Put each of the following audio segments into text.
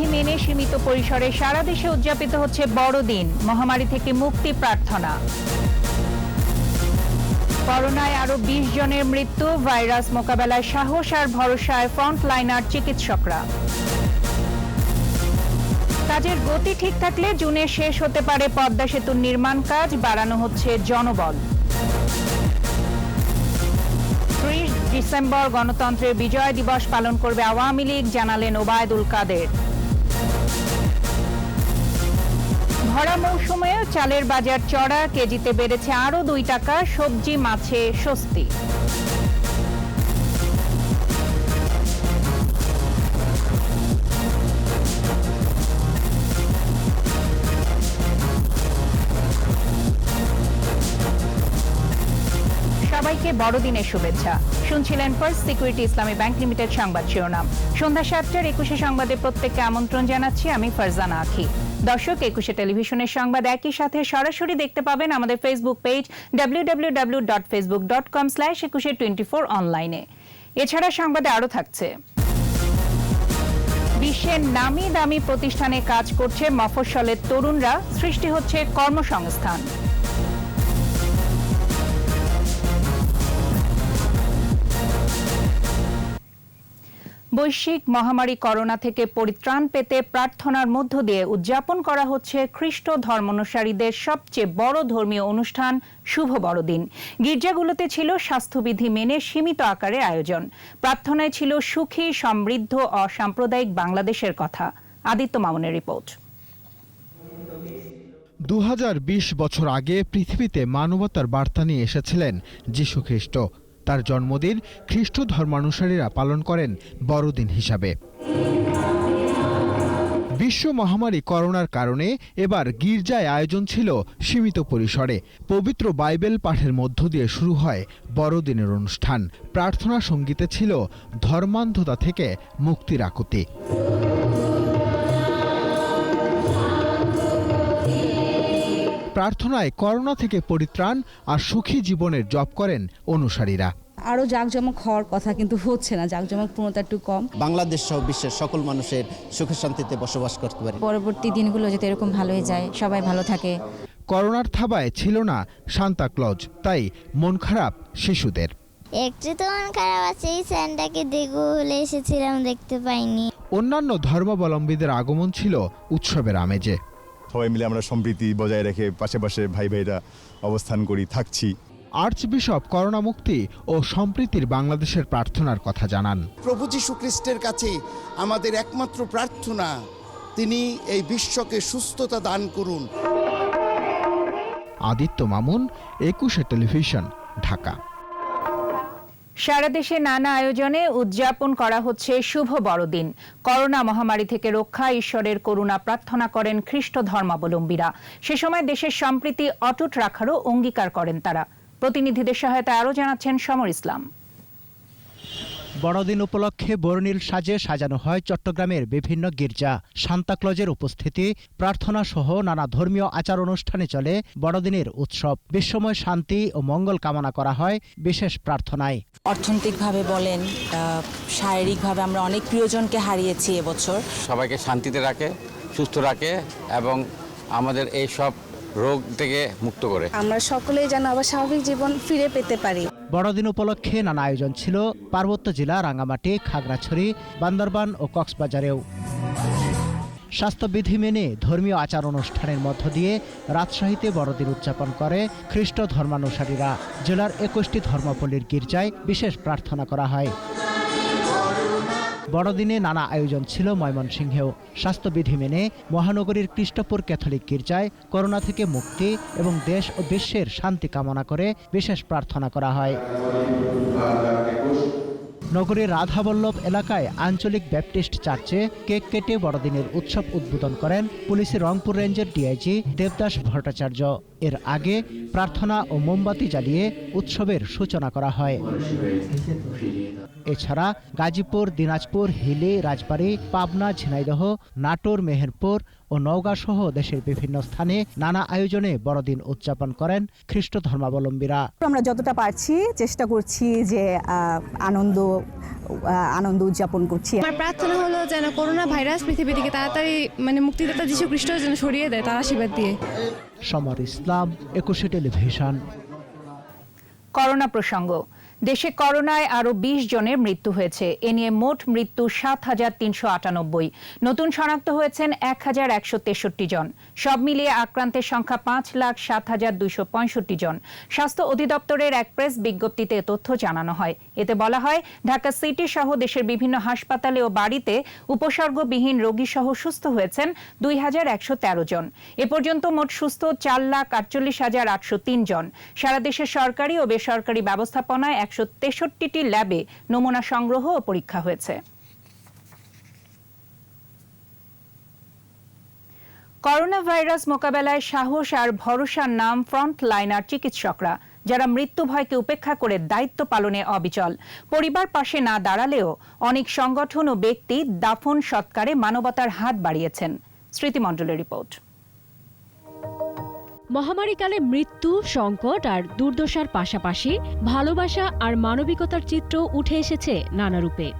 স্বাস্থ্যবিধি মেনে সীমিত পরিসরে সারা দেশে উদযাপিত হচ্ছে বড়দিন, মহামারী থেকে মুক্তি প্রার্থনা। করোনায় আরও বিশ জনের মৃত্যু, ভাইরাস মোকাবেলায় সাহস আর ভরসায় ফ্রন্টলাইনার চিকিৎসকরা। কাজের গতি ঠিক থাকলে জুনে শেষ হতে পারে পদ্মা সেতুর নির্মাণ কাজ, বাড়ানো হচ্ছে জনবল। ত্রিশ ডিসেম্বর গণতন্ত্রের বিজয় দিবস পালন করবে আওয়ামী লীগ, জানালেন ওবায়দুল কাদের। ভরা মৌসুমে চালের বাজার চড়া, কেজিতে বেড়েছে আরও দুই টাকা, সবজি, মাছে স্বস্তি। সবাইকে বড়দিনের শুভেচ্ছা। শুনছিলেন First Security Islami Bank Limited সংবাদ শিরোনাম। সন্ধ্যা সাতটার একুশে সংবাদে প্রত্যেককে আমন্ত্রণ জানাচ্ছি, আমি ফারজানা আখি। দর্শক, একুশে টেলিভিশনের সংবাদ একই সাথে সরাসরি দেখতে পাবেন আমাদের Facebook page W dot slash Ekushey twenty four অনলাইনে এছাড়া সংবাদে আরও থাকছে। বিশ্বের নামি দামি প্রতিষ্ঠানে কাজ করছে মফস্বলের তরুণরা, সৃষ্টি হচ্ছে কর্মসংস্থান। বৈশ্বিক মহামারী করোনা থেকে পরিত্রাণ পেতে প্রার্থনার মধ্য দিয়ে উদযাপন করা হচ্ছে খ্রিস্ট ধর্মানুসারীদের সবচেয়ে বড় ধর্মীয় অনুষ্ঠান শুভ বড়দিন। গির্জাগুলোতে ছিল স্বাস্থ্যবিধি মেনে সীমিত আকারে আয়োজন। প্রার্থনায় ছিল সুখী, সমৃদ্ধ, অসাম্প্রদায়িক বাংলাদেশের কথা। আদিত্য মামুনের রিপোর্ট। দু হাজার বিশ বছর আগে পৃথিবীতে মানবতার বার্তা নিয়ে এসেছিলেন যীশু খ্রিস্ট তার জন্মদিন খ্রিস্ট ধর্মানুসারীরা পালন করেন বড়দিন হিসাবে। বিশ্ব মহামারী করোনার কারণে এবার গির্জায় আয়োজন ছিল সীমিত পরিসরে। পবিত্র বাইবেল পাঠের মধ্য দিয়ে শুরু হয় বড়দিনের অনুষ্ঠান। প্রার্থনা সঙ্গীতে ছিল ধর্মান্ধতা থেকে মুক্তির আকুতি। প্রার্থনায় করোনা থেকে পরিত্রাণ আর সুখী জীবনের জপ করেন অনুসারীরা। আরও জাঁকজমক হওয়ার কথা কিন্তু হচ্ছে না জাঁকজমক পূর্ণতা একটু কম। বাংলাদেশ সহ বিশ্বের সকল মানুষের সুখে শান্তিতে বসবাস করতে পারে। পরবর্তী দিনগুলো যাতে এরকম ভালো হয়ে যায় সবাই ভালো থাকে। করোনার থাবায় ছিল না সান্তা ক্লজ তাই মন খারাপ শিশুদের। একটু তো মন খারাপ আছে এই স্যান্ডাকে দেখব বলে এসেছিলাম দেখতে পাইনি। অন্যান্য ধর্মাবলম্বীদের আগমন ছিল উৎসবের আমেজে। সবাই মিলে আমরা সম্প্রীতি বজায় রেখে পাশে পাশে ভাই ভাইরা অবস্থান করি থাকছি। আর্চ বিশপ করোনা মুক্তি ও সম্প্রীতির বাংলাদেশের প্রার্থনার কথা জানান। প্রভু যীশু খ্রিস্টের কাছে আমাদের একমাত্র প্রার্থনা তিনি এই বিশ্বকে সুস্থতা দান করুন। আদিত্য মামুন একুশে টেলিভিশন ঢাকা। সারা দেশে নানা আয়োজনে উদযাপন করা হচ্ছে শুভ বড়দিন। করোনা মহামারী থেকে রক্ষা, ঈশ্বরের করুণা প্রার্থনা করেন খ্রিস্ট ধর্মাবলম্বীরা। সে সময় দেশের সম্প্রীতি অটুট রাখারও অঙ্গীকার করেন তারা। প্রতিনিধিদের সহায়তা আরও জানাচ্ছেন সমর ইসলাম। বড়দিন উপলক্ষে বর্ণিল সাজে সাজানো হয় চট্টগ্রামের বিভিন্ন গির্জা। সান্তাক্লজের উপস্থিতি প্রার্থনা সহ নানা ধর্মীয় আচার অনুষ্ঠানে চলে বড়দিনের উৎসব। বিশ্বময় শান্তি ও মঙ্গল কামনা করা হয় বিশেষ প্রার্থনায়। অর্থনৈতিকভাবে বলেন আহ, শারীরিকভাবে আমরা অনেক প্রিয়জনকে হারিয়েছি এবছর। সবাইকে শান্তিতে রাখে সুস্থ রাখে এবং আমাদের এই সব রোগ থেকে মুক্ত করে। আমরা সকলেই যেন আবার স্বাভাবিক জীবন ফিরে পেতে পারি। বড়দিন উপলক্ষে নানা আয়োজন ছিল পার্বত্য জেলা, রাঙ্গামাটি, খাগড়াছড়ি, বান্দরবান ও কক্সবাজারেও। স্বাস্থ্যবিধি মেনে ধর্মীয় আচার অনুষ্ঠানের মধ্য দিয়ে রাজশাহীতে বড়দিন উদযাপন করে খ্রিস্ট ধর্মানুসারীরা। জেলার একুশটি ধর্মপল্লীর গির্জায় বিশেষ প্রার্থনা করা হয়। বড়দিনে নানা আয়োজন ছিল ময়মনসিংহেও। স্বাস্থ্যবিধি মেনে মহানগরীর কৃষ্টপুর ক্যাথলিক গির্জায় করোনা থেকে মুক্তি এবং দেশ ও বিশ্বের শান্তি কামনা করে বিশেষ প্রার্থনা করা হয়। নগরীর রাধাবল্লভ এলাকায় আঞ্চলিক ব্যাপটিস্ট চার্চে কেক কেটে বড়দিনের উৎসব উদ্বোধন করেন পুলিশের রংপুর রেঞ্জের ডিআইজি দেবদাস ভট্টাচার্য। এর আগে প্রার্থনা ও মোমবাতি জ্বালিয়ে উৎসবের সূচনা করা হয়। এছাড়া গাজীপুর দিনাজপুর হিলি রাজবাড়ী পাবনা ঝিনাইদহ নাটোর মেহেরপুর ও নওগাঁ সহ দেশের বিভিন্ন স্থানে নানা আয়োজনে বড়দিন উদযাপন করেন খ্রিস্ট ধর্মাবলম্বীরা আমরা যতটা পারছি চেষ্টা করছি যে আহ, আনন্দ আনন্দ উদযাপন করছি। আমার প্রার্থনা হলো যেন করোনা ভাইরাস পৃথিবী থেকে তাড়াতাড়ি মানে মুক্তিদাতা যীশু খ্রিস্ট যেন সরিয়ে দেয় তার আশীর্বাদ দিয়ে। সমর ইসলাম একুশে টেলিভিশন। করোনা প্রসঙ্গ। দেশে করোনায় আরও বিশ জনের মৃত্যু হয়েছে। এ নিয়ে মোট মৃত্যু সাত হাজার তিনশো আটানব্বই। নতুন শনাক্ত হয়েছেন এক হাজার একশো তেষট্টি জন। সব মিলিয়ে আক্রান্তের সংখ্যা পাঁচ লাখ সাত হাজার দুইশো পঁয়ষট্টি জন। স্বাস্থ্য অধিদপ্তরের এক প্রেস বিজ্ঞপ্তিতে তথ্য জানানো হয়। এতে বলা হয়, ঢাকা সিটি সহ দেশের বিভিন্ন হাসপাতালে ও বাড়িতে উপসর্গবিহীন রোগী সহ সুস্থ হয়েছেন দুই হাজার একশো তেরো জন। এ পর্যন্ত মোট সুস্থ চার লাখ আটচল্লিশ হাজার আটশো তিন জন। সারা দেশের সরকারি ও বেসরকারি ব্যবস্থাপনায় একশো ল্যাবে নমুনা সংগ্রহ ও পরীক্ষা হয়েছে। করোনা ভাইরাস মোকাবেলায় সাহস আর ভরসার নাম ফ্রন্ট লাইনার চিকিৎসকরা, যারা মৃত্যু ভয়কে উপেক্ষা করে দায়িত্ব পালনে অবিচল। পরিবার পাশে না দাঁড়ালেও অনেক সংগঠন ও ব্যক্তি দাফন সৎকারে মানবতার হাত বাড়িয়েছেন। স্মৃতিমণ্ডলের রিপোর্ট। মহামারীকালে মৃত্যু, সংকট আর দুর্দশার পাশাপাশি ভালোবাসা আর মানবিকতার চিত্র উঠে এসেছে নানা রূপে।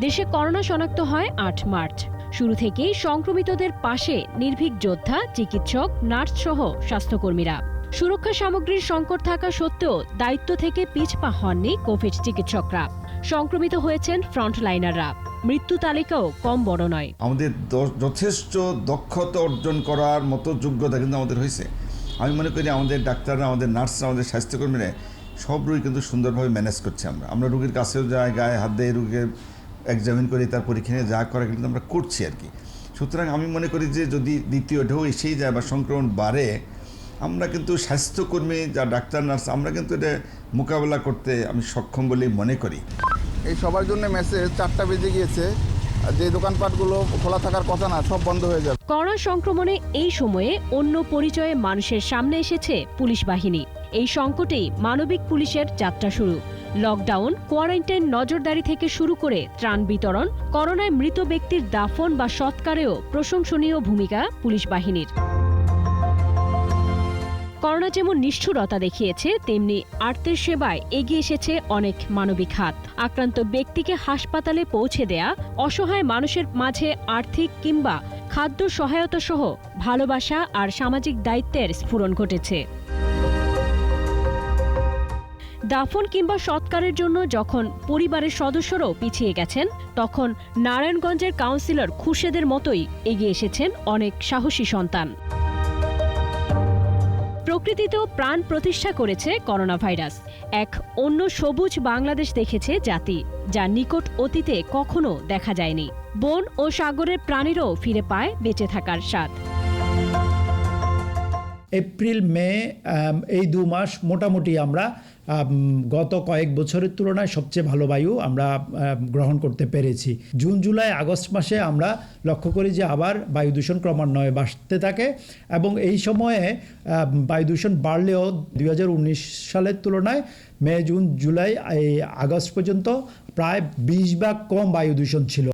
দেশে করোনা শনাক্ত হয় আট মার্চ। শুরু থেকেই সংক্রমিতদের পাশে নির্ভীক যোদ্ধা, চিকিৎসক নার্স সহ স্বাস্থ্যকর্মীরা। সুরক্ষা সামগ্রীর সংকট থাকা সত্ত্বেও দায়িত্ব থেকে পিছপা হননি কোভিড চিকিৎসকরা। সংক্রমিত হয়েছেন ফ্রন্টলাইনাররা। মৃত্যু তালিকাও কম বড় নয়। আমাদের যথেষ্ট দক্ষতা অর্জন করার মতো যোগ্যতা কিন্তু আমাদের হয়েছে। আমি মনে করি আমাদের ডাক্তাররা, আমাদের নার্সরা, আমাদের স্বাস্থ্যকর্মীরা সব রোগী কিন্তু সুন্দরভাবে ম্যানেজ করছে আমরা। আমরা রোগীর কাছেও যাই, গায়ে হাত দিয়ে রোগীকে এক্সামিন করি, তার পরীক্ষা নিয়ে যা করা কিন্তু আমরা করছি আর কি। সুতরাং আমি মনে করি যে যদি দ্বিতীয় ঢেউ এসেই যায় বা সংক্রমণ বাড়ে, আমরা কিন্তু স্বাস্থ্যকর্মী, যা ডাক্তার, নার্স, আমরা কিন্তু এটা মোকাবেলা করতে আমি সক্ষম বলেই মনে করি। এই সবার জন্য মেসেজ চারটা বেজে গিয়েছে। যে দোকানপাটগুলো খোলা থাকার কথা না, সব বন্ধ হয়ে যাবে। করোনা সংক্রমণে এই সময়ে অন্য পরিচয়ে মানুষের সামনে এসেছে পুলিশ বাহিনী। এই সংকটেই মানবিক পুলিশের যাত্রা শুরু। লকডাউন, কোয়ারেন্টাইন নজরদারি থেকে শুরু করে ত্রাণ বিতরণ, করোনায় মৃত ব্যক্তির দাফন বা সৎকারেও প্রশংসনীয় ভূমিকা পুলিশ বাহিনীর। করোনা যেমন নিষ্ঠুরতা দেখিয়েছে, তেমনি আর্তের সেবায় এগিয়ে এসেছে অনেক মানবিক হাত। আক্রান্ত ব্যক্তিকে হাসপাতালে পৌঁছে দেয়া, অসহায় মানুষের মাঝে আর্থিক কিংবা খাদ্য সহায়তা সহ ভালোবাসা আর সামাজিক দায়িত্বের স্ফুরণ ঘটেছে। দাফন কিংবা সৎকারের জন্য যখন পরিবারের সদস্যরাও পিছিয়ে গেছেন, তখন নারায়ণগঞ্জের কাউন্সিলর খুরশেদের মতোই এগিয়ে এসেছেন অনেক সাহসী সন্তান। প্রকৃতিতেও প্রাণ প্রতিষ্ঠা করেছে করোনা ভাইরাস এক অন্য সবুজ বাংলাদেশ দেখেছে জাতি যা নিকট অতীতে কখনো দেখা যায়নি। বন ও সাগরের প্রাণীরও ফিরে পায় বেঁচে থাকার স্বাদ। এপ্রিল মে এই দু মাস মোটামুটি আমরা আম, গত কয়েক বছরের তুলনায় সবচেয়ে ভালো বায়ু আমরা গ্রহণ করতে পেরেছি। জুন, জুলাই, আগস্ট মাসে আমরা লক্ষ্য করি যে আবার বায়ু দূষণ ক্রমান্বয়ে বাড়তে থাকে এবং এই সময়ে বায়ু দূষণ বাড়লেও দু হাজার উনিশ সালের তুলনায় মে, জুন, জুলাই আগস্ট পর্যন্ত প্রায় বিশ ভাগ কম বায়ু দূষণ ছিল।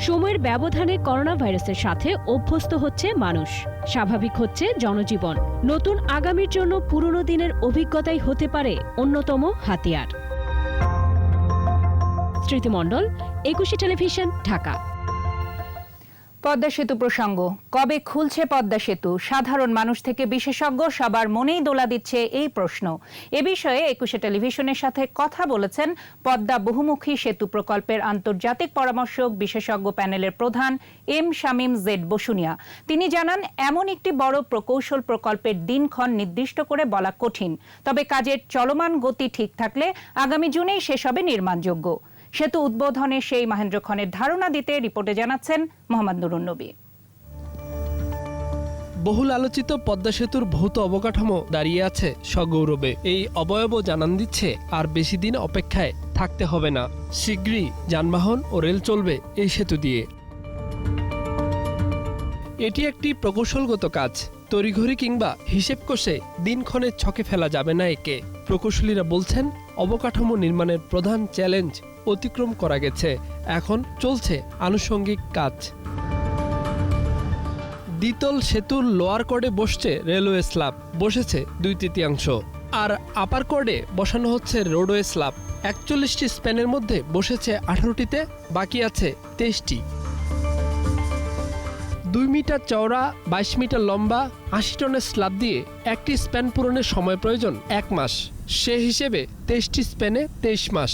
সময়ের ব্যবধানে করোনা ভাইরাসের সাথে অভ্যস্ত হচ্ছে মানুষ। স্বাভাবিক হচ্ছে জনজীবন। নতুন আগামীর জন্য পুরনো দিনের অভিজ্ঞতাই হতে পারে অন্যতম হাতিয়ার। স্মৃতিমণ্ডল, একুশে টেলিভিশন, ঢাকা। পদ্মা সেতু প্রসঙ্গ। কবে খুলছে পদ্মা সেতু? সাধারণ মানুষ থেকে বিশেষজ্ঞ সবার মনেই দোলা দিচ্ছে এই প্রশ্ন। এ বিষয়ে একুশে টেলিভিশনের সাথে কথা বলেছেন পদ্মা বহুমুখী সেতু প্রকল্পের আন্তর্জাতিক পরামর্শক বিশেষজ্ঞ প্যানেলের প্রধান এম শামীম জেড বসুনিয়া। তিনি জানান, এমন একটি বড় প্রকৌশল প্রকল্পের দিনক্ষণ নির্দিষ্ট করে বলা কঠিন। তবে কাজের চলমান গতি ঠিক থাকলে আগামী জুনেই শেষ হবে নির্মাণযোগ্য। সেতু উদ্বোধনে সেই মহেন্দ্র খনের ধারণা দিতে রিপোর্টে জানাচ্ছেন মোহাম্মদ নুরুন নবী। বহুল আলোচিত পদ্মা সেতুর ভৌত অবকাঠামো দাঁড়িয়ে আছে সগৌরবে। এই অবয়ব জানান দিচ্ছে, আর বেশি দিন অপেক্ষায় থাকতে হবে না। শীঘ্রই যানবাহন ও রেল চলবে এই সেতু দিয়ে। এটি একটি প্রকৌশলগত কাজ। তড়িঘড়ি কিংবা হিসেব কষে দিনক্ষণে ছকে ফেলা যাবে না একে। প্রকৌশলীরা বলছেন, অবকাঠামো নির্মাণের প্রধান চ্যালেঞ্জ অতিক্রম করা গেছে। এখন চলছে আনুষঙ্গিক কাজ। দ্বিতল সেতুর লোয়ার কর্ডে বসছে রেলওয়ে স্ল্যাব বসেছে দুই তৃতীয়াংশ। আর আপার কোর্ডে বসানো হচ্ছে রোডওয়ে স্ল্যাব একচল্লিশটি স্প্যানের মধ্যে বসেছে আঠারোটিতে, বাকি আছে তেইশটি। দুই মিটার চওড়া, বাইশ মিটার লম্বা, আশি টনের স্ল্যাব দিয়ে একটি স্প্যান পূরণের সময় প্রয়োজন এক মাস। সে হিসেবে তেইশটি স্প্যানে তেইশ মাস।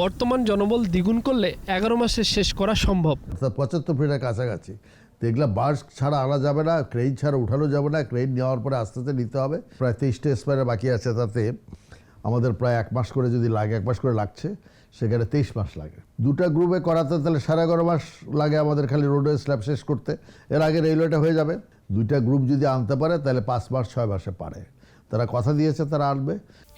বর্তমান জনবল দ্বিগুণ করলে এগারো মাসে শেষ করা সম্ভব। অর্থাৎ পঁচাত্তর ফিটের কাছাকাছি। তো এগুলো বাস ছাড়া আনা যাবে না ক্রেন ছাড়া উঠানো যাবে না ক্রেন নেওয়ার পরে আস্তে আস্তে নিতে হবে। প্রায় তেইশটা স্পেয়ারে বাকি আছে তাতে। আমাদের প্রায় এক মাস করে যদি লাগে এক মাস করে লাগছে সেখানে তেইশ মাস লাগে। দুটা গ্রুপে করাতে তাহলে সাড়ে এগারো মাস লাগে আমাদের খালি রোডওয়ে স্ল্যাব শেষ করতে। এর আগে রেলওয়েটা হয়ে যাবে। দুইটা গ্রুপ যদি আনতে পারে তাহলে পাঁচ মাস ছয় মাসে পারে। তারা কথা দিয়েছে তারা আনবে।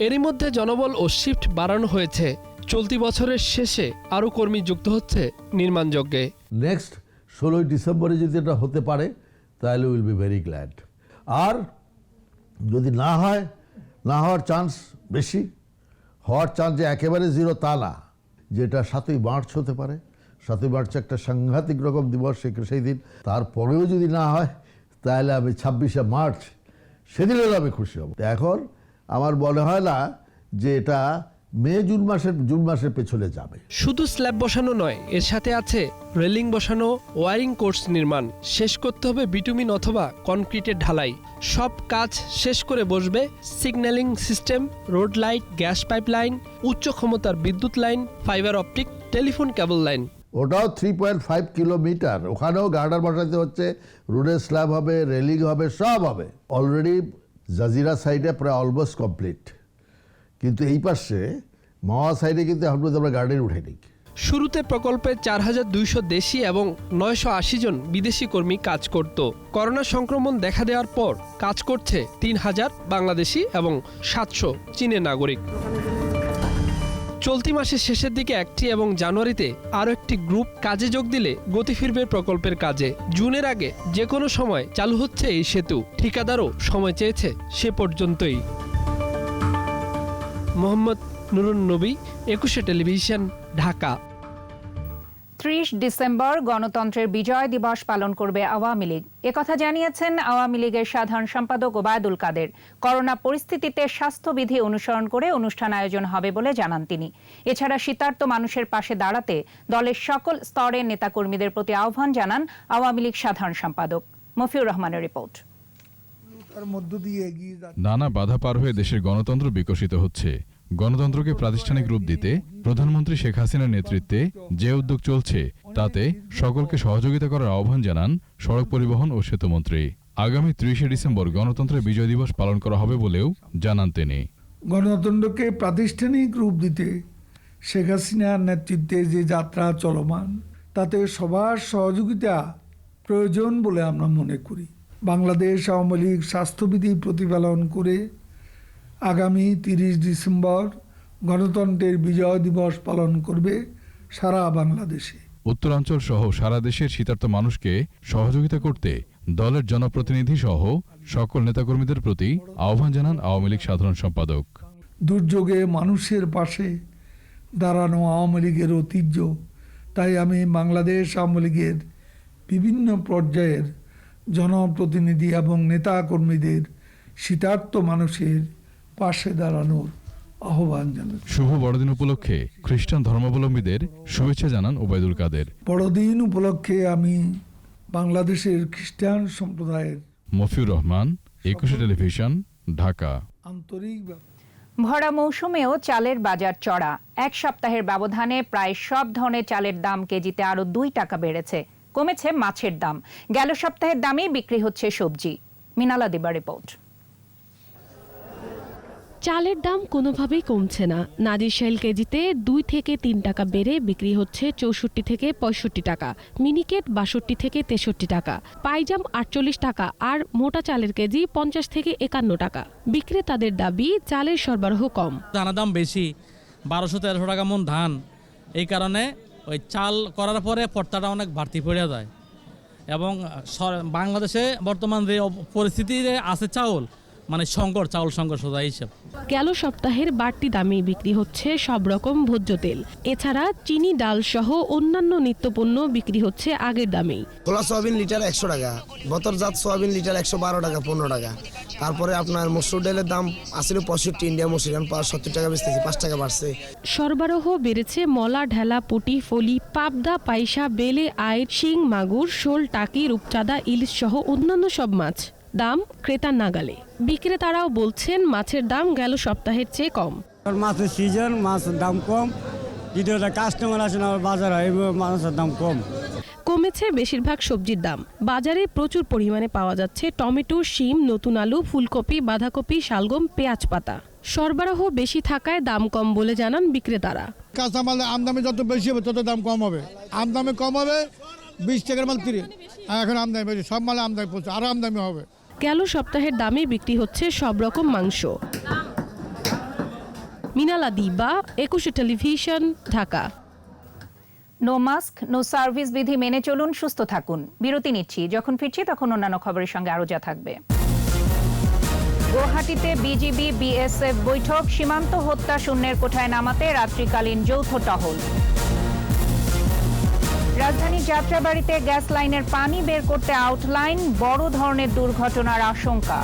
এরই মধ্যে জনবল ও শিফট বাড়ানো হয়েছে। চলতি বছরের শেষে আরও কর্মী যুক্ত হচ্ছে নির্মাণযজ্ঞে নেক্সট ষোলোই ডিসেম্বরে যদি এটা হতে পারে, তাহলে উইল বি ভেরি গ্ল্যাড আর যদি না হয়, না হওয়ার চান্স বেশি, হওয়ার চান্স যে একেবারে জিরো তা না, যেটা সাতই মার্চ হতে পারে। সাতই মার্চ একটা সাংঘাতিক রকম দিবস সেই দিন। তারপরেও যদি না হয়, তাহলে আমি ছাব্বিশে মার্চ, সেদিনেও আমি খুশি হব। এখন আমার মনে হয় না যে এটা মে জুন মাসের জুন মাসের পেছনে যাবে। শুধু স্ল্যাব বসানো নয় এর সাথে আছে রেলিং বসানো ওয়ারিং কোর্স নির্মাণ। শেষ করতে হবে বিটুমিন অথবা কনক্রিটের ঢালাই। সব কাজ শেষ করে বসবে signalling system road light gas pipeline উচ্চ ক্ষমতার বিদ্যুৎ line fibre optic telephone cable line. ওটাও থ্রি পয়েন্ট ফাইভ কিলোমিটার ওখানেও গার্ডার বসাতে হচ্ছে রোডের স্ল্যাব হবে রেলিং হবে সব হবে। অলরেডি জাজিরা সাইডে প্রায় অলমোস্ট কমপ্লিট কিন্তু এই পাশে মাওয়া সাইডে কিন্তু এখন আমরা গার্ডেন উঠেনি শুরুতে প্রকল্পে চার হাজার দুইশো দেশি এবং নয়শো আশি জন বিদেশি কর্মী কাজ করত। করোনা সংক্রমণ দেখা দেওয়ার পর কাজ করছে তিন হাজার বাংলাদেশি এবং সাতশো চীনের নাগরিক। চলতি মাসের শেষের দিকে একটি এবং জানুয়ারিতে আরও একটি গ্রুপ কাজে যোগ দিলে গতি ফিরবে প্রকল্পের কাজে। জুনের আগে যে কোনো সময় চালু হচ্ছে এই সেতু। ঠিকাদারও সময় চেয়েছে সে পর্যন্তই। মোহাম্মদ নুরুন নবী, একুশে টেলিভিশন, ঢাকা। ত্রিশ ডিসেম্বর গণতন্ত্রের বিজয় দিবস পালন করবে আওয়ামী লীগ। একথা জানিয়েছেন আওয়ামী লীগের সাধারণ সম্পাদক ওবায়দুল কাদের। করোনা পরিস্থিতিতে স্বাস্থ্যবিধি অনুসরণ করে অনুষ্ঠান আয়োজন হবে বলে জানান তিনি। এছাড়া শীতার্ত মানুষের পাশে দাঁড়াতে দলের সকল স্তরের নেতাকর্মীদের প্রতি আহ্বান জানান আওয়ামী লীগ সাধারণ সম্পাদক। মফিউর রহমানের রিপোর্ট। নানা বাধা পার হয়ে দেশের গণতন্ত্র বিকশিত হচ্ছে। গণতন্ত্রকে প্রাতিষ্ঠানিক রূপ দিতে প্রধানমন্ত্রী শেখ হাসিনার নেতৃত্বে যে উদ্যোগ চলছে তাতে সকলকে সহযোগিতা করার আহ্বান জানান সড়ক পরিবহন ও সেতুমন্ত্রী। আগামী ত্রিশে ডিসেম্বর গণতন্ত্রের বিজয় দিবস পালন করা হবে বলেও জানান তিনি। গণতন্ত্রকে প্রাতিষ্ঠানিক রূপ দিতে শেখ হাসিনার নেতৃত্বে যে যাত্রা চলমান তাতে সবার সহযোগিতা প্রয়োজন বলে আমরা মনে করি। বাংলাদেশ আওয়ামী লীগ স্বাস্থ্যবিধি প্রতিপালন করে আগামী তিরিশ ডিসেম্বর গণতন্ত্রের বিজয় দিবস পালন করবে সারা বাংলাদেশে। উত্তরাঞ্চল সহ সারা দেশের শীতার্থ মানুষকে সহযোগিতা করতে দলের জনপ্রতিনিধি সহ সকল নেতাকর্মীদের প্রতি আহ্বান জানান আওয়ামী লীগ সাধারণ সম্পাদক। দুর্যোগে মানুষের পাশে দাঁড়ানো আওয়ামী লীগের ঐতিহ্য তাই আমি বাংলাদেশ আওয়ামী লীগের বিভিন্ন পর্যায়ের জনপ্রতিনিধি এবং নেতাকর্মীদের শীতার্ত মানুষের পাশে দাঁড়ানোর আহ্বান জানান শুভ বড়দিন উপলক্ষে খ্রিস্টান ধর্মাবলম্বীদের শুভেচ্ছা জানান ওবায়দুল কাদের। বড়দিন উপলক্ষে আমি বাংলাদেশের খ্রিস্টান সম্প্রদায়ের মফিউর রহমান একুশে টেলিভিশন ঢাকা। আন্তরিক ভরা মৌসুমেও চালের বাজার চড়া। এক সপ্তাহের ব্যবধানে প্রায় সব ধরনের চালের দাম কেজিতে আরও দুই টাকা বেড়েছে। কমেছে মাছের দাম। গেল সপ্তাহের দামেই বিক্রি হচ্ছে সবজি। মিনালা দিবা রিপোর্ট। চালের দাম কোনোভাবেই কমছে না। নাজির নাজিরশাইল কেজিতে দুই থেকে তিন টাকা বেড়ে বিক্রি হচ্ছে চৌষট্টি থেকে পঁয়ষট্টি টাকা মিনিকেট বাষট্টি থেকে তেষট্টি টাকা পাইজাম আটচল্লিশ টাকা আর মোটা চালের কেজি পঞ্চাশ থেকে একান্ন টাকা। বিক্রেতাদের দাবি চালের সরবরাহ কম। দানা দাম বেশি বারোশো তেরোশো টাকা মন ধান। এই কারণে ওই চাল করার পরে পর্তাটা অনেক বাড়তি পড়ে যায়। এবং বাংলাদেশে বর্তমান যে পরিস্থিতি পরিস্থিতিতে আছে চাউল মানে সংকট চাউল সংকট সোজা হিসাব গেল সপ্তাহের বাড়তি দামে বিক্রি হচ্ছে সব রকম ভোজ্য তেল। এছাড়া চিনি ডাল সহ অন্যান্য নিত্যপণ্য বিক্রি হচ্ছে আগের দামেই। খোলা সয়াবিন লিটার একশো টাকা বতরজাত সয়াবিন লিটার একশো বারো টাকা পনেরো টাকা। তারপরে আপনার মসুর ডালের দাম আসলে পঁয়ষট্টি ইন্ডিয়া মসুর এখন সত্তর টাকা বেচতেছি পাঁচ টাকা বাড়ছে। সরবরাহ বেড়েছে মলা ঢেলা পুটি ফলি পাবদা পাইসা বেলে আয়ের শিং মাগুর শোল টাকি রূপচাঁদা ইলিশ সহ অন্যান্য সব মাছ। দাম ক্রেতার নাগালে। বিক্রেতারাও বলছেন মাছের দাম গেল সপ্তাহের চেয়ে কম। মাছের সিজন মাছের দাম কম। দ্বিতীয়টা কাস্টমার আসে না বাজার হয় মাছের দাম কম। কমেছে বেশিরভাগ সবজির দাম। বাজারে প্রচুর পরিমাণে পাওয়া যাচ্ছে টমেটো শিম নতুন আলু ফুলকপি বাঁধাকপি শালগম পেঁয়াজ পাতা। সরবরাহ বেশি থাকায় দাম কম বলে জানান বিক্রেতারা। কাঁচামালের আমদানি যত বেশি হবে তত দাম কম হবে। আমদানি কম হবে বিশ টাকার মাল তিরিশ। আর এখন আমদানি বেশি সব মালে আমদানি পড়ছে আরও আমদানি হবে। গেল সপ্তাহের দামে বিক্রি হচ্ছে সব রকম মাংস। মিনালা দিবা Ekushey television, Dhaka. No mask, no service বিধি মেনে চলুন, সুস্থ থাকুন। বিরতি নিচ্ছি। যখন ফিরছি তখন অন্যান্য খবরের সঙ্গে আরও যা থাকবে। গুয়াহাটিতে বিজিবি, বিএসএফ বৈঠক, সীমান্ত হত্যা শূন্যের কোঠায় নামাতে রাত্রিকালীন যৌথ টহল। রাজধানী যাত্রাবাড়িতে গ্যাস লাইনের পানি বের করতে আউটলাইন বড় ধরনের দুর্ঘটনার আশঙ্কা।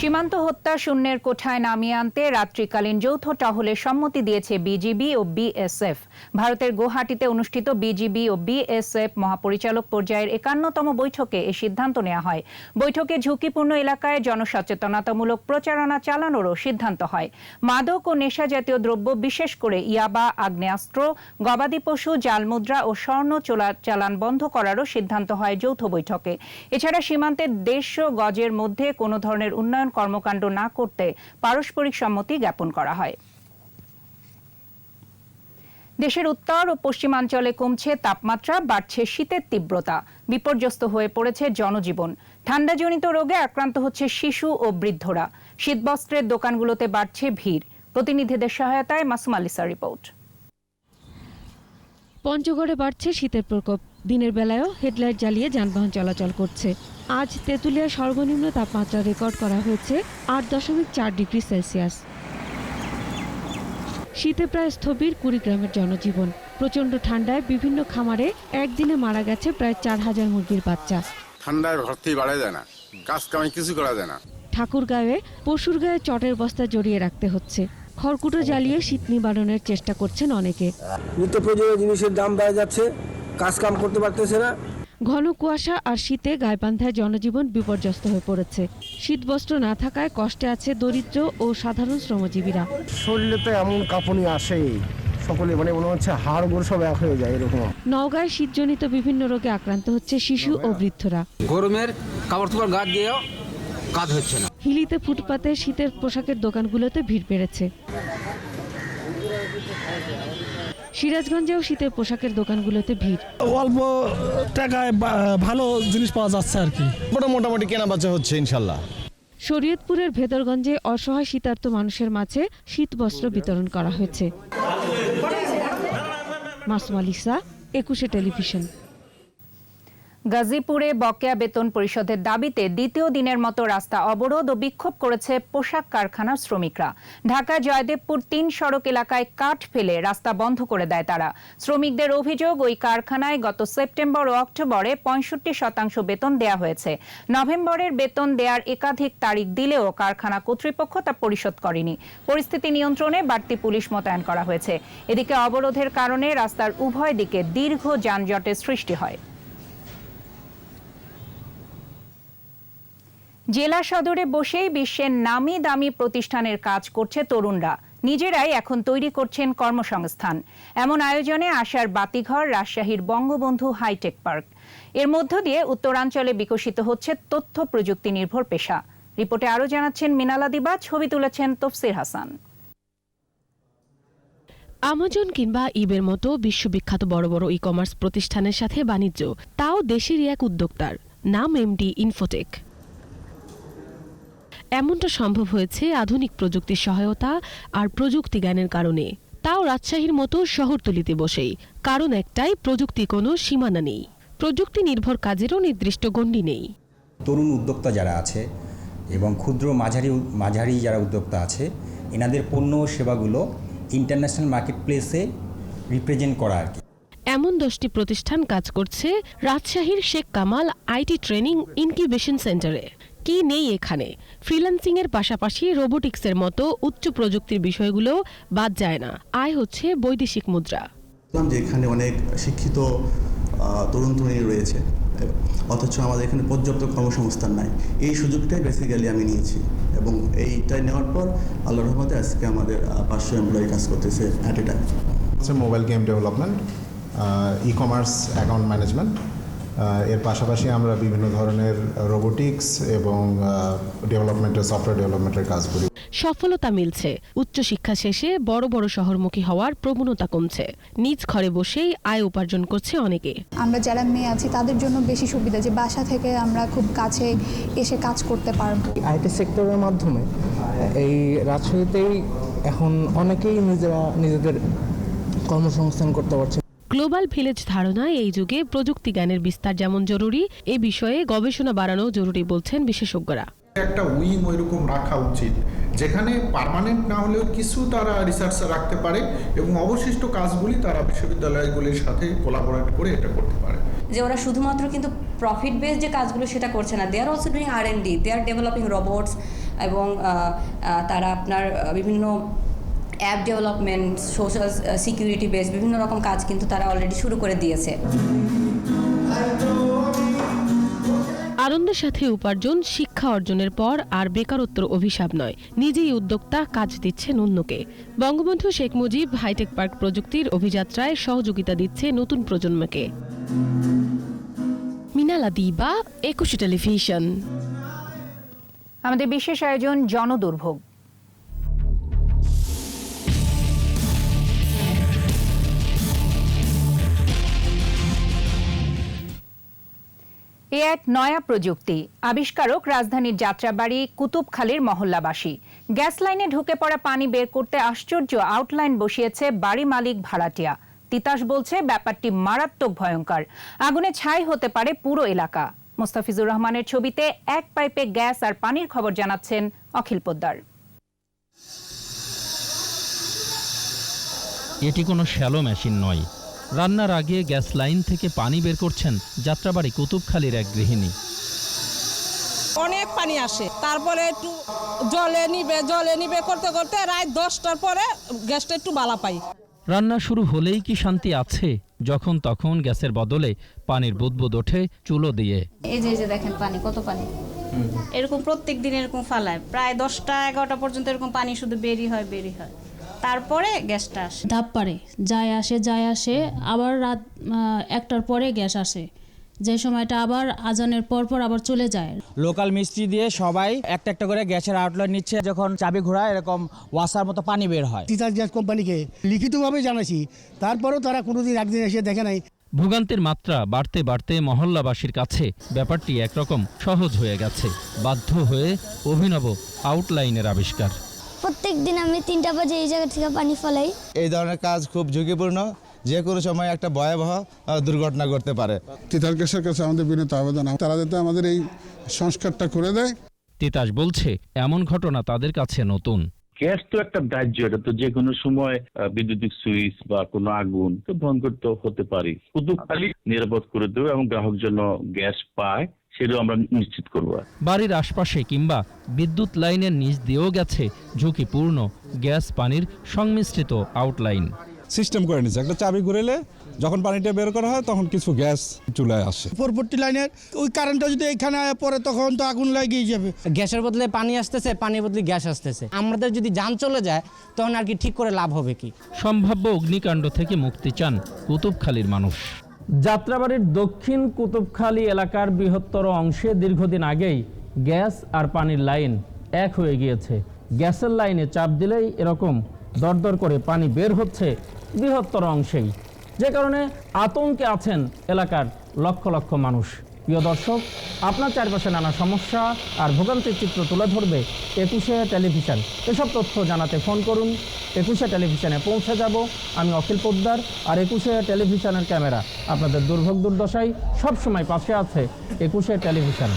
সীমান্ত হত্যা শূন্যের কোঠায় নামিয়ে আনতে রাত্রিকালীন যৌথ টহলে সম্মতি দিয়েছে বিজিবি ও বিএসএফ। ভারতের গুয়াহাটিতে অনুষ্ঠিত বিজিবি ও বিএসএফ মহাপরিচালক পর্যায়ের একান্নতম বৈঠকে এ সিদ্ধান্ত নেওয়া হয়। বৈঠকে ঝুঁকিপূর্ণ এলাকায় জনসচেতনতামূলক প্রচারণা চালানোরও সিদ্ধান্ত হয়। মাদক ও নেশা জাতীয় দ্রব্য, বিশেষ করে ইয়াবা, আগ্নেয়াস্ত্র, গবাদি পশু জালমুদ্রা ও স্বর্ণ চোরাচালান বন্ধ করারও সিদ্ধান্ত হয় যৌথ বৈঠকে। এছাড়া সীমান্তের দেড়শো গজের মধ্যে কোনো ধরনের উন্নয়ন কর্মকাণ্ড না করতে পারস্পরিক সম্মতি জ্ঞাপন করা হয়। দেশের উত্তর ও পশ্চিমাঞ্চলে কমছে তাপমাত্রা, বাড়ছে শীতের তীব্রতা। বিপর্যস্ত হয়ে পড়েছে জনজীবন। ঠান্ডাজনিত রোগে আক্রান্ত হচ্ছে শিশু ও বৃদ্ধরা। শীতবস্ত্রের দোকানগুলোতে বাড়ছে ভিড়। প্রতিনিধিদের সহায়তায় মাসুম আলিসার রিপোর্ট। পঞ্চগড়ে বাড়ছে শীতের প্রকোপ। দিনের বেলায়ও হেডলাইট জ্বালিয়ে যানবাহন চলাচল করছে। আজ তেঁতুলিয়ার সর্বনিম্ন তাপমাত্রা রেকর্ড করা হয়েছে আট দশমিক চার ডিগ্রি সেলসিয়াস। শীতে প্রায় স্থবির কুড়িগ্রামের জনজীবন। প্রচণ্ড ঠান্ডায় বিভিন্ন খামারে একদিনে মারা গেছে প্রায় চার হাজার মুরগির বাচ্চা। ঠান্ডায় ঘর থেকে বাড়া যায় না। কাজ কামাই কিছু করা যায় না। ঠাকুরগাঁয়ে পশুর গায়ে চটের বস্তা জড়িয়ে রাখতে হচ্ছে। খড়কুটো জ্বালিয়ে শীত নিবারণের চেষ্টা করছেন অনেকে। নিত্য প্রয়োজনীয় জিনিসের দাম বেড়ে যাচ্ছে। কাজ কাম করতে পারতেছে না। ঘন কুয়াশা আর শীতে গাইবান্ধায় জনজীবন বিপর্যস্ত হয়ে পড়েছে। শীতবস্ত্র না থাকায় কষ্টে আছে দরিদ্র ও সাধারণ শ্রমজীবীরা। শরীরে তো এমন কাঁপুনি আসে সকলে মানে মনে হচ্ছে হাড় গোড় সব এক হয়ে যায় এরকম। নওগাঁয় শীতজনিত বিভিন্ন রোগে আক্রান্ত হচ্ছে শিশু ও বৃদ্ধরা। গরমের কাপড় চোপড় গাছ দিয়েও কাজ হচ্ছে না। হিলিতে ফুটপাতে শীতের পোশাকের দোকানগুলোতে ভিড় বেড়েছে। সিরাজগঞ্জেও শীতের পোশাকের দোকানগুলোতে ভিড়। অল্প টাকায় ভালো জিনিস পাওয়া যাচ্ছে আর কি। মোটামুটি কেনা বাচ্চা হচ্ছে ইনশাল্লাহ। শরীয়তপুরের ভেদরগঞ্জে অসহায় শীতার্ত মানুষের মাঝে শীত বস্ত্র বিতরণ করা হয়েছে। মাসুম আলিসা একুশে টেলিভিশন। গাজীপুরে বকেয়া বেতন পরিশোধের দাবিতে দ্বিতীয় দিনের মতো রাস্তা অবরোধ ও বিক্ষোভ করেছে পোশাক কারখানার শ্রমিকরা। ঢাকা জয়দেবপুর তিন সড়ক এলাকায় কাঠ ফেলে রাস্তা বন্ধ করে দেয় তারা। শ্রমিকদের অভিযোগ, ওই কারখানায় গত সেপ্টেম্বর ও অক্টোবরে পঁয়ষট্টি শতাংশ বেতন দেয়া হয়েছে। নভেম্বরের বেতন দেয়ার একাধিক তারিখ দিলেও কারখানা কর্তৃপক্ষ তা পরিশোধ করেনি। পরিস্থিতি নিয়ন্ত্রণে বাড়তি পুলিশ মোতায়েন করা হয়েছে। এদিকে অবরোধের কারণে রাস্তার উভয় দিকে দীর্ঘ যানজটের সৃষ্টি হয়। জেলা সদরে বসেই বিশ্বের নামি দামি প্রতিষ্ঠানের কাজ করছে তরুণরা। নিজেরাই এখন তৈরি করছেন কর্মসংস্থান। এমন আয়োজনে আসার বাতিঘর রাজশাহীর বঙ্গবন্ধু হাইটেক পার্ক। এর মধ্য দিয়ে উত্তরাঞ্চলে বিকশিত হচ্ছে তথ্য প্রযুক্তি নির্ভর পেশা। রিপোর্টে আরও জানাচ্ছেন মিনালা দিবা ছবি তুলেছেন তফসির হাসান। আমাজন কিংবা ইবের মতো বিশ্ববিখ্যাত বড় বড় ই কমার্স প্রতিষ্ঠানের সাথে বাণিজ্য, তাও দেশেরই এক উদ্যোক্তার। নাম এমডি ইনফোটেক এমনটা সম্ভব হয়েছে আধুনিক প্রযুক্তির সহায়তা আর প্রযুক্তি জ্ঞানের কারণে। তাও রাজশাহীর মতো শহরতলিতে বসেই। কারণ একটাই প্রযুক্তি কোনো সীমানা নেই। প্রযুক্তি নির্ভর কাজেরও নির্দিষ্ট গণ্ডি নেই। তরুণ উদ্যোক্তা যারা আছে এবং ক্ষুদ্র মাঝারি মাঝারি যারা উদ্যোক্তা আছে এনাদের পণ্য ও সেবাগুলো ইন্টারন্যাশনাল মার্কেট প্লেসে রিপ্রেজেন্ট করা আর কি। এমন দশটি প্রতিষ্ঠান কাজ করছে রাজশাহীর Sheikh Kamal IT training incubation সেন্টারে। কি নেই এখানে? ফ্রিল্যান্সিং এর পাশাপাশি রোবোটিক্সের মতো উচ্চ প্রযুক্তির বিষয়গুলো বাদ যায় না। আয় হচ্ছে বৈদেশিক মুদ্রা। যে এখানে অনেক শিক্ষিত তরুণ তরুণী রয়েছে। অথচ আমাদের এখানে পর্যাপ্ত কর্মসংস্থান নাই। এই সুযোগটাই বেসিক্যালি আমি নিয়েছি। এবং এইটাই নেওয়ার পর আল্লাহ রহমতে আজকে আমাদের পাঁচশো এমপ্লয়ি কাজ করতেছে at a time mobile game development ecommerce account management এর পাশাপাশি আমরা বিভিন্ন ধরনের রোবোটিক্স এবং ডেভেলপমেন্টের সফটওয়্যার ডেভেলপমেন্টের কাজ করি। সফলতা মিলছে। উচ্চশিক্ষা শেষে বড় বড় শহরমুখী হওয়ার প্রবণতা কমছে। নিজ ঘরে বসেই আয় উপার্জন করছে অনেকে। আমরা যারা মেয়ে আছি তাদের জন্য বেশি সুবিধা যে বাসা থেকে আমরা খুব কাছে এসে কাজ করতে পারব। আইটি সেক্টরের মাধ্যমে এই রাজশাহীতেই এখন অনেকেই নিজেরা নিজেদের কর্মসংস্থান করতে পারছে। গ্লোবাল ভিলেজ ধারণায় এই যুগে প্রযুক্তি জ্ঞানের বিস্তার যেমন জরুরি এ বিষয়ে গবেষণা বাড়ানো জরুরি বলছেন বিশেষজ্ঞরা। একটা উইং ওইরকম রাখা উচিত যেখানে পার্মানেন্ট না হলেও কিছু তারা রিসার্চ রাখতে পারে এবং অবশিষ্ট কাজগুলি তারা বিশ্ববিদ্যালয়গুলির সাথে কোলাবোরেট করে এটা করতে পারে। যে ওরা শুধুমাত্র কিন্তু প্রফিট বেস যে কাজগুলো সেটা করছে না they are also doing R and D they are developing robots এবং তারা আপনার বিভিন্ন app development social security base বিভিন্ন রকম কাজ কিন্তু তারা অলরেডি শুরু করে দিয়েছে। আনন্দের সাথে উপার্জন শিক্ষা অর্জনের পর আর বেকারত্বর অভিশাপ নয়। নিজেই উদ্যোক্তা কাজ দিচ্ছেন অন্যকে। Bangabandhu Sheikh Mujib hi tech park প্রযুক্তির অভিযাত্রায় সহযোগিতা দিচ্ছে নতুন প্রজন্মকে। মিনালা দিবা একুশে টেলিভিশন। আমাদের বিশেষ আয়োজন জনদুর্ভোগ। এ এক নয়া প্রযুক্তি। আবিষ্কারক রাজধানীর যাত্রাবাড়ি কুতুবখালীর মহল্লাবাসী। গ্যাস লাইনে ঢুকে পড়া পানি বের করতে আশ্চর্য আউটলাইন বসিয়েছে বাড়ি মালিক ভাড়াটিয়া। তিতাস বলছে, ব্যাপারটি মারাত্মক ভয়ঙ্কর। আগুনে ছাই হতে পারে পুরো এলাকা। মোস্তাফিজুর রহমানের ছবিতে এক পাইপে গ্যাস আর পানির খবর জানাচ্ছেন অখিল পোদ্দার। এটি কোনো শ্যালো মেশিন নয় রান্নার আগে গ্যাস লাইন থেকে পানি বের করছেন যাত্রাবাড়ি কুতুবখালীর এক গৃহিণী। অনেক পানি আসে তারপরে একটু জলে নিবে জলে নিবে করতে করতে রাত দশটার পরে গ্যাসটা একটু বালা পাই। রান্না শুরু হলেই কি শান্তি আছে? যখন তখন গ্যাসের বদলে পানির বুদবুদ ওঠে চুলো দিয়ে। এই যে এই যে দেখেন পানি কত পানি? এরকম প্রত্যেক দিন এরকম ফালায়। প্রায় দশটা এগারোটা পর্যন্ত এরকম পানি শুধু বেরি হয় বেরি হয়। তারপরে গ্যাসটা আসে। ধাপ পারে যায় আসে যায় আসে আবার রাত একটার পরে গ্যাস আসে। যে সময়টা আবার আজানের পর পর আবার চলে যায়। লোকাল মিস্ত্রি দিয়ে সবাই একটা একটা করে গ্যাসের আউটলেট নিচ্ছে যখন চাবি ঘোরায় এরকম ওয়াসার মতো পানি বের হয়। তিতাস গ্যাস কোম্পানিকে লিখিতভাবে জানাছি তারপরও তারা কোনোদিন একদিন এসে দেখে নাই। ভোগান্তির মাত্রা বাড়তে বাড়তে মহল্লাবাসীর কাছে ব্যাপারটি একরকম সহজ হয়ে গেছে। বাধ্য হয়ে অভিনব আউটলাইনের আবিষ্কার। প্রত্যেক দিন আমি তিনটা বাজে এই জায়গা থেকে পানি ফলাই। এই ধরনের কাজ খুব ঝুঁকিপূর্ণ যে কোনো সময় একটা ভয়াবহ দুর্ঘটনা ঘটতে পারে। তিতাস গ্যাসের কাছে আমাদের বিনীত আবেদন তারা যাতে আমাদের এই সংস্কারটা করে দেয়। তিতাস বলছে এমন ঘটনা তাদের কাছে নতুন। গ্যাস তো একটা দাহ্য এটা তো যে কোনো সময় বৈদ্যুতিক সুইচ বা কোনো আগুন তো ভয়ঙ্কর তো হতে পারি। শুধু খালি নিরাপদ করে দেবো এবং গ্রাহক যেন গ্যাস পায় সেটাও আমরা নিশ্চিত করব। বাড়ির আশপাশে কিংবা বিদ্যুৎ লাইনের নিচ দিয়েও গেছে ঝুঁকিপূর্ণ গ্যাস পানির সংমিশ্রিত আউটলাইন। সিস্টেম করে নিচ্ছে একটা চাবি ঘুরেলে যখন পানিটা বের করা হয় তখন কিছু গ্যাস চুলায় আসে। পরবর্তী লাইনের ওই কারেন্টটা যদি এখানে পরে তখন তো আগুন লাগিয়ে যাবে। গ্যাসের বদলে পানি আসতেছে পানির বদলে গ্যাস আসতেছে। আমাদের যদি যান চলে যায় তখন আর কি ঠিক করে লাভ হবে কি? সম্ভাব্য অগ্নিকাণ্ড থেকে মুক্তি চান কুতুবখালীর মানুষ। যাত্রাবাড়ির দক্ষিণ কুতুবখালী এলাকার বৃহত্তর অংশে দীর্ঘদিন আগেই গ্যাস আর পানির লাইন এক হয়ে গিয়েছে। গ্যাসের লাইনে চাপ দিলেই এরকম দরদর করে পানি বের হচ্ছে বৃহত্তর অংশেই। যে কারণে আতঙ্কে আছেন এলাকার লক্ষ লক্ষ মানুষ। প্রিয় দর্শক, আপনার চারপাশে নানা সমস্যা আর ভোগান্তির চিত্র তুলে ধরবে একুশে টেলিভিশন। এসব তথ্য জানাতে ফোন করুন। একুশে টেলিভিশনে পৌঁছে যাব আমি অখিল পোদ্দার আর একুশে টেলিভিশনের ক্যামেরা। আপনাদের দুর্ভোগ দুর্দশায় সবসময় পাশে আছে Ekushey television.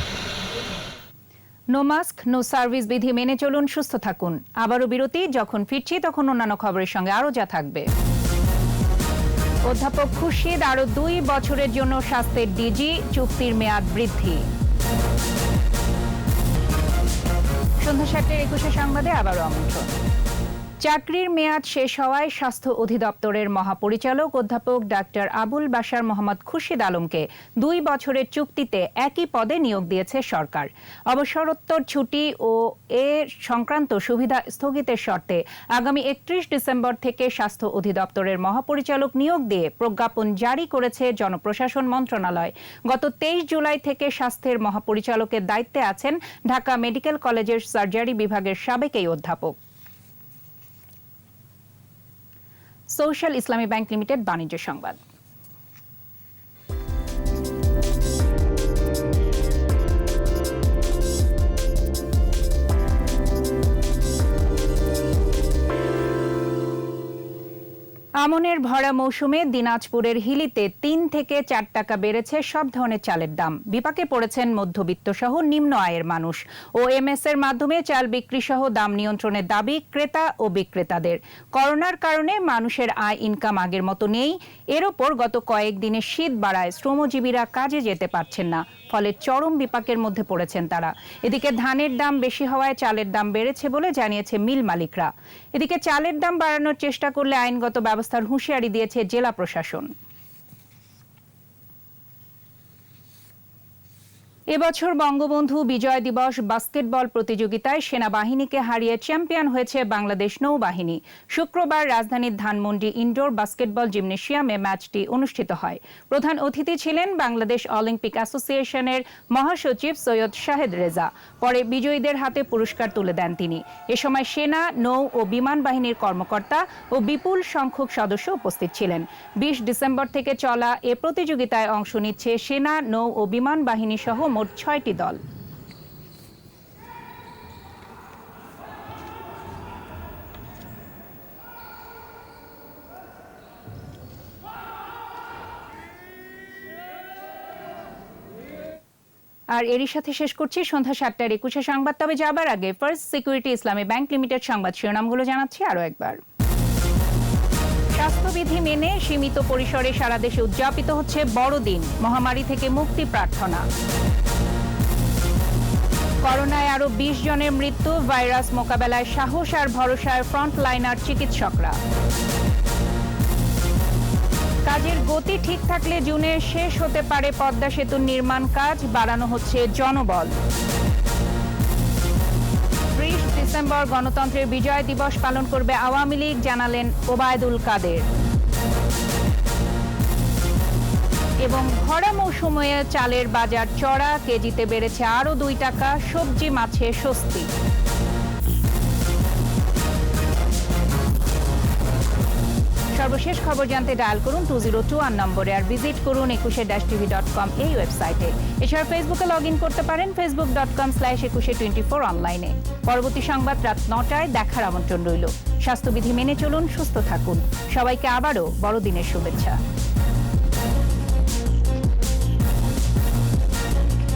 No mask no service বিধি মেনে চলুন, সুস্থ থাকুন। আবারও বিরতি, যখন ফিরছি তখন অন্যান্য খবরের সঙ্গে আরও যা থাকবে। অধ্যাপক খুশিদ আরও দুই বছরের জন্য স্বাস্থ্যের ডিজি, চুক্তির মেয়াদ বৃদ্ধি। সন্ধ্যা সাতটার একুশে সংবাদে আবারও আমন্ত্রণ। চাকরির মেয়াদ শেষ হওয়ায় স্বাস্থ্য অধিদপ্তরের মহাপরিচালক অধ্যাপক ডাক্তার আবুল বাশার মোহাম্মদ খুরশিদ আলমকে দুই বছরের চুক্তিতে একই পদে নিয়োগ দিয়েছে সরকার। অবসরোত্তর ছুটি ও এ সংক্রান্ত সুবিধা স্থগিতের শর্তে আগামী একত্রিশ ডিসেম্বর থেকে স্বাস্থ্য অধিদপ্তরের মহাপরিচালক নিয়োগ দিয়ে প্রজ্ঞাপন জারি করেছে জনপ্রশাসন মন্ত্রণালয়। গত তেইশ জুলাই থেকে স্বাস্থ্যের মহাপরিচালকের দায়িত্বে আছেন ঢাকা মেডিকেল কলেজের সার্জারি বিভাগের সাবেক এই অধ্যাপক। সোশ্যাল ইসলামী ব্যাংক লিমিটেড বাণিজ্য সংবাদ। আমনের ভরা মৌসুমে দিনাজপুরের হিলিতে তিন থেকে চার টাকা বেড়েছে সব ধরনের চালের দাম। বিপাকে পড়েছেন মধ্যবিত্ত সহ নিম্ন আয়ের মানুষ। ও এমএস এর মাধ্যমে চাল বিক্রি সহ দাম নিয়ন্ত্রণের দাবি ক্রেতা ও বিক্রেতাদের। করোনার কারণে মানুষের আয় ইনকাম আগের মতো নেই। এর ওপর গত কয়েকদিনে শীত বাড়ায় শ্রমজীবীরা কাজে যেতে পারছেন না। ফলে চরম বিপাকের মধ্যে পড়েছেন তারা। এদিকে ধানের দাম বেশি হওয়ায় চালের দাম বেড়েছে বলে জানিয়েছে মিল মালিকরা। এদিকে চালের দাম বাড়ানোর চেষ্টা করলে আইনগত ব্যবস্থার হুঁশিয়ারি দিয়েছে জেলা প্রশাসন। এবছর বঙ্গবন্ধু বিজয় দিবস বাস্কেটবল প্রতিযোগিতায় সেনাবাহিনীকে হারিয়ে চ্যাম্পিয়ন হয়েছে বাংলাদেশ নৌবাহিনী। শুক্রবার রাজধানীর ধানমন্ডি ইনডোর বাস্কেটবল জিমনেশিয়ামে ম্যাচটি অনুষ্ঠিত হয়। প্রধান অতিথি ছিলেন বাংলাদেশ অলিম্পিক অ্যাসোসিয়েশনের মহাসচিব সৈয়দ শাহেদ রেজা। পরে বিজয়ীদের হাতে পুরস্কার তুলে দেন তিনি। এ সময় সেনা, নৌ ও বিমান বাহিনীর কর্মকর্তা ও বিপুল সংখ্যক সদস্য উপস্থিত ছিলেন। বিশ ডিসেম্বর থেকে চলা এ প্রতিযোগিতায় অংশ নিচ্ছে সেনা, নৌ ও বিমান বাহিনী সহ মোট ছয়টি দল। আর এরই সাথে শেষ করছি সন্ধ্যা সাতটার একুশে সংবাদ। তবে যাবার আগে First Security Islami Bank Limited সংবাদ শিরোনামগুলো জানাচ্ছি আরও একবার। স্বাস্থ্যবিধি মেনে সীমিত পরিসরে সারা দেশে উদযাপিত হচ্ছে বড়দিন, মহামারী থেকে মুক্তি প্রার্থনা। করোনায় আরও বিশ জনের মৃত্যু, ভাইরাস মোকাবেলায় সাহস আর ভরসায় ফ্রন্টলাইনার চিকিৎসকরা। কাজের গতি ঠিক থাকলে জুনে শেষ হতে পারে পদ্মা সেতুর নির্মাণ কাজ, বাড়ানো হচ্ছে জনবল। ডিসেম্বর গণতন্ত্রের বিজয় দিবস পালন করবে আওয়ামী লীগ, জানালেন ওবায়দুল কাদের। এবং ভরা মৌসুমে চালের বাজার চড়া, কেজিতে বেড়েছে আরও দুই টাকা, সবজি, মাছে স্বস্তি। সর্বশেষ খবর জানতে ডায়াল করুন টু জিরো টু ওয়ান নম্বরে আর ভিজিট করুন একুশে ড্যাশ টিভি ডট কম এই ওয়েবসাইটে। এছাড়া ফেসবুকে লগ ইন করতে পারেন Facebook dot com slash Ekushey twenty four অনলাইনে। পরবর্তী সংবাদ রাত নটায় দেখার আমন্ত্রণ রইল। স্বাস্থ্যবিধি মেনে চলুন, সুস্থ থাকুন। সবাইকে আবারও বড়দিনের শুভেচ্ছা।